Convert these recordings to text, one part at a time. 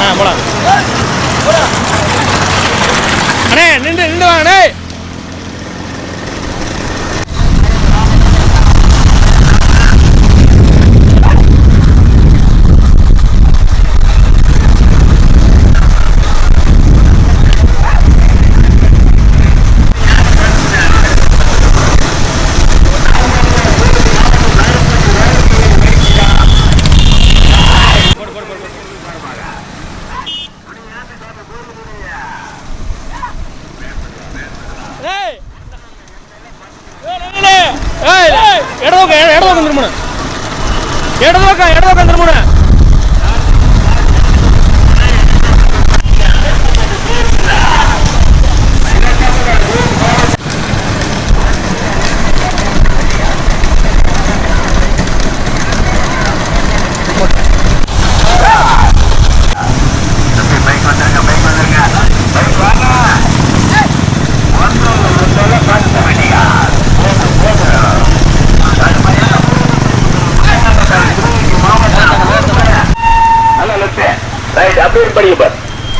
ஆ போலாம். ஏய் ஏய் இடது இடது பக்கம் திரும்பணும் இடது பக்கம் இடது பக்கம் திரும்பணும்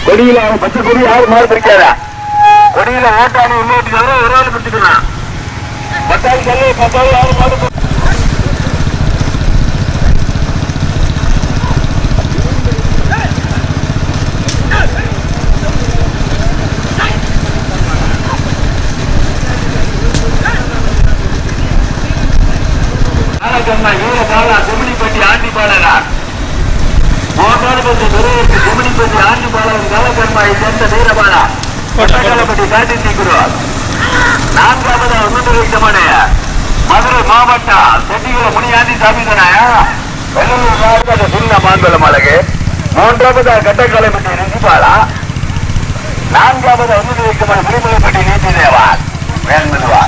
கொடியில அவன் பச்சை கொடி யாரும் மாறு பிடிக்காதா கொடியில ஓட்டாளி உள்ளேட்டு ஒரு ஆள் பிடிச்சுக்கலாம் பத்தாள் சொல்லி குமிடிப்பட்டி ஆண்டிபாலன் கலகம்மாயை சேர்ந்த வீரபாலா கொட்டக்காலப்பட்டி காட்டி நான்காவது ஒன்று மதுரை மாவட்டம் செட்டிகுள முனியாண்டி சாமிதனாயா வெள்ளூர் மாவட்ட சின்ன மாங்குளம் அழகு மூன்றாவது நான்காவது நீதி தேவா வேண்மதுவா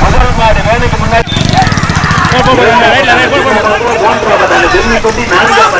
முதல் மாடு வேலைக்கு முன்னாடி மூன்றாவது நான்காவது